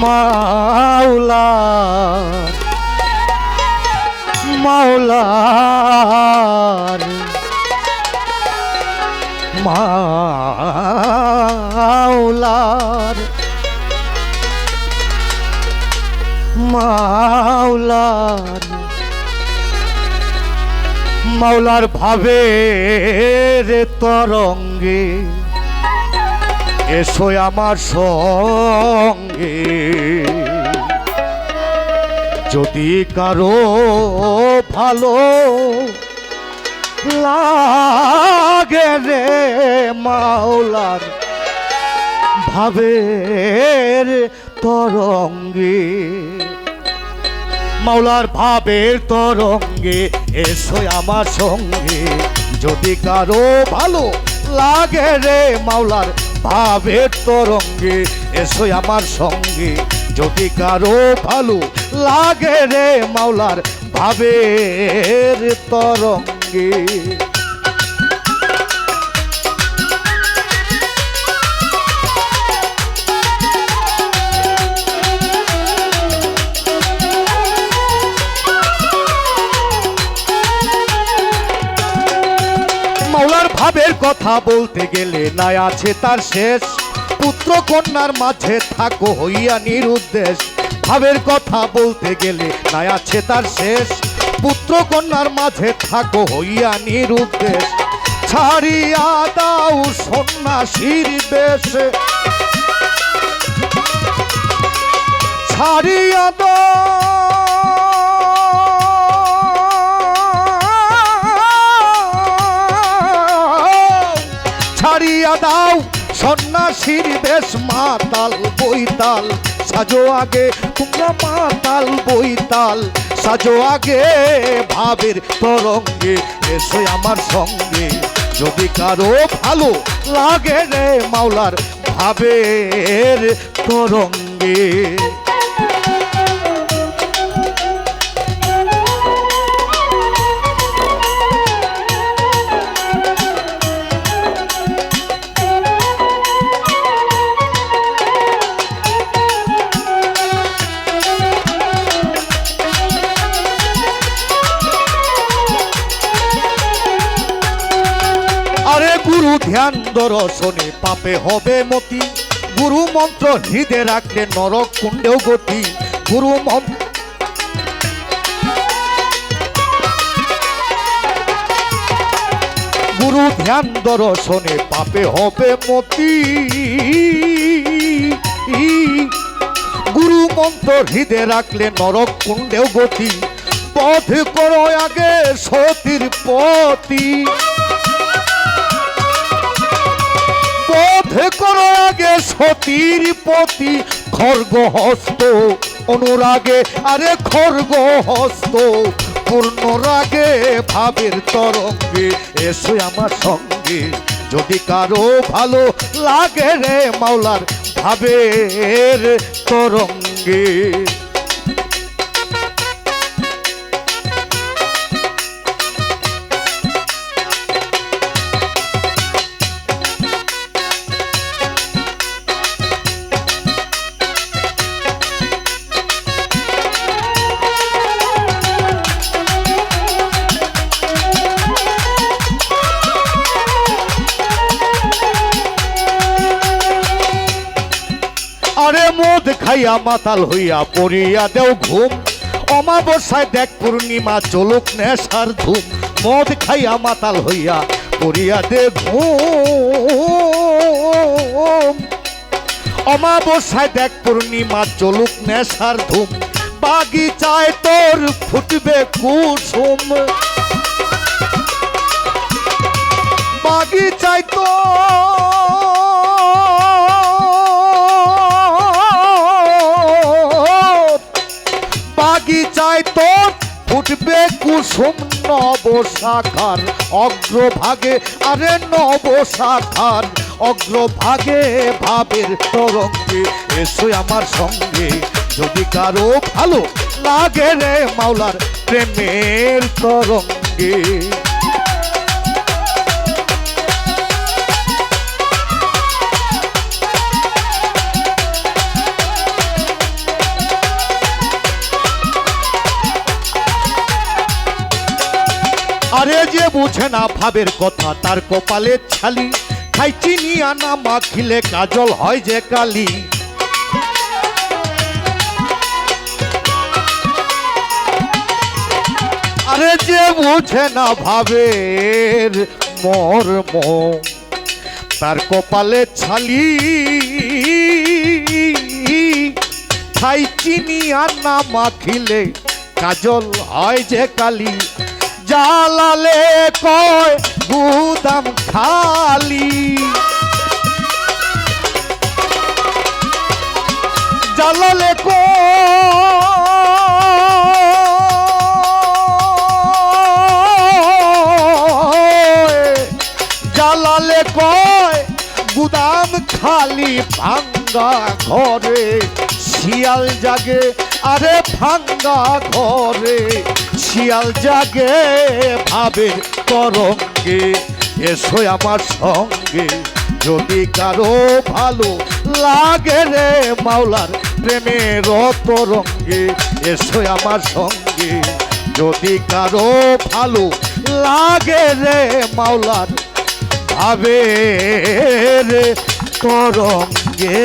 মাওলা মাওলার মাওলার মাওলার মাওলার ভাবে তরঙ্গে এসো আমার সঙ্গে। যদি কারও ভালো লাগে রে মাওলার ভাবের তরঙ্গে, মাওলার ভাবের তরঙ্গে এসো আমার সঙ্গে। যদি কারও ভালো লাগে রে মাওলার ভাবের তরঙ্গে এসো আমার সঙ্গে। যদি কারও ভালো লাগে রে মাওলার ভাবের তরঙ্গে। ভাবের কথা বলতে গেলে নাই আছে তার শেষ। পুত্র কন্যার মাঝে থাকো হইয়া নিরুদ্দেশ। ভাবের কথা বলতে গেলে নাই আছে তার শেষ। পুত্র কন্যার মাঝে থাকো হইয়া নিরুদ্দেশ। ছাড়িয়া দাও সন্ন্যাসীর বেশে। ছাড়িয়া দাও সন্ন্যাসীর বেশ মাতাল বইতাল সাজো আগে তোমরা মাতাল বইতাল সাজো আগে ভাবের তরঙ্গে, এসে আমার সঙ্গে। যদি কারও ভালো লাগে রে মাওলার ভাবের তরঙ্গে। আরে গুরু ধ্যান দর্শনে পাপে হবে মতি। গুরু মন্ত্র হৃদে রাখলে নরক কুণ্ডেও গতি। গুরু মন্ত্র গুরু ধ্যান দর্শনে পাপে হবে মতি। গুরু মন্ত্র হৃদে রাখলে নরক কুণ্ডেও গতি। পথ করো আগে সতীর পতি পথে করো আগে সতীর পতি খর্গ হস্ত অনুরাগে, আরে খর্গ হস্ত পূর্ণ রাগে ভাবের তরঙ্গে এসো আমার সঙ্গে। যদি কারও ভালো লাগে রে মাওলার ভাবের তরঙ্গে। খাইয়া মাতাল হইয়া পড়িয়া দেও ঘুম। অমাবস্যায় দেখ পূর্ণিমা চলুক নেশার ধুম মদ খাইয়া মাতাল হইয়া পড়িয়া দে ঘুম। অমাবস্যায় দেখ পূর্ণিমা চলুক নেশার ধুম বাগিচায় তোর ফুটবে কুসুম। বাগিচায় তো কুসুম নবশাখার অগ্রভাগে, আরে নবসাকার অগ্রভাগে ভাবের তরঙ্গে, এসো আমার সঙ্গে। যদি কারও ভালো লাগে রে মাওলার প্রেমের তরঙ্গে। বুঝে না ভাবের কথা, তার কপালে ছালি। খাই চিনি, আনা মাখিলে কাজল হয় যে কালি। আরে যে বুঝে না ভাবের মর্ম, তার কপালে ছালি। খাই চিনি আর না মাখিলে কাজল হয় যে কালি। জালালে কয় গুদাম খালি। জালালে কয় জালালে কয় গুদাম খালি ভাঙ্গা ঘরে, শিয়াল জাগে, আরে ভাঙ্গা ঘরে। শিয়াল জাগে, ভাবে তরঙ্গে। এসো আমার সঙ্গে, যদি কারও ভালো লাগে রে মাওলার প্রেমের তরঙ্গে, এসো আমার সঙ্গে। যদি কারও ভালো লাগে রে মাওলার ভাবে রে তরঙ্গে।